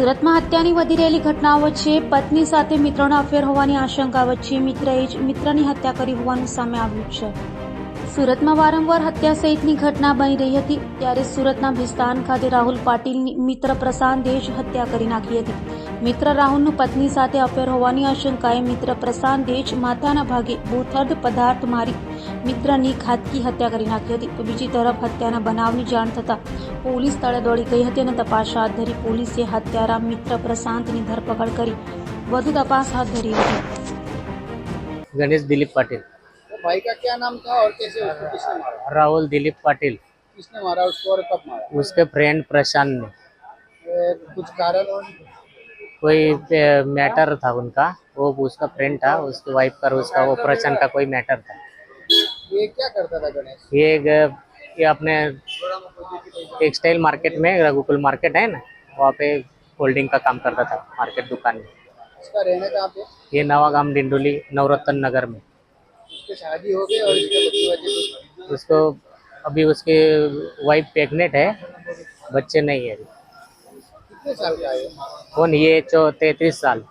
સુરતમાં હત્યાની વધી રહેલી ઘટનાઓ વચ્ચે પત્ની સાથે મિત્રોના અફેર હોવાની આશંકા વચ્ચે મિત્રએ જ મિત્રની હત્યા કરી હોવાનું સામે આવ્યું છે. સુરતમાં વારંવાર હત્યા સહિતની ઘટના બની રહી હતી, ત્યારે સુરતના ભિસ્તાન ખાતે રાહુલ પાટીલની મિત્ર પ્રશાંત દેશ હત્યા કરી નાખી હતી. મિત્ર રાહુલનું પત્ની સાથે અફેર હોવાની આશંકાએ મિત્ર પ્રશાંતે જ માથાના ભાગે બોથર્દ પદાર્થ મારી મિત્રની ઘાતકી હત્યા કરી નાખી હતી તો બીજી તરફ હત્યાના બનાવની જાણ થતાં પોલીસ સ્થળે દોડી ગઈ હતી અને તપાસ હાથ ધરી પોલીસે હત્યારા મિત્ર પ્રશાંતની ધરપકડ કરી વધુ તપાસ હાથ ધરી હતી गणेश दिलीप पाटिल तो भाई का क्या नाम था और कैसे उसको किसने मारा राहुल दिलीप पाटिल किसने मारा उसको और कब मारा उसके फ्रेंड प्रशांत ने ए, कुछ कारण और कोई मैटर था उनका वो उसका फ्रेंड था उसकी वाइफ का उसका वो प्रशांत का कोई मैटर था। ये क्या करता था गणेश? ये ये अपने टेक्सटाइल मार्केट में रघुकुल मार्केट है ना वहाँ पे होल्डिंग का काम करता था मार्केट दुकान में। इसका रहने कहाँ पे? ये नवागाम डिंडोली नवरत्न नगर में। शादी हो गई और इसके उसको अभी उसके वाइफ प्रेग्नेंट है बच्चे नहीं है अभी। कितने साल का है ये? कौन ये तैतीस साल।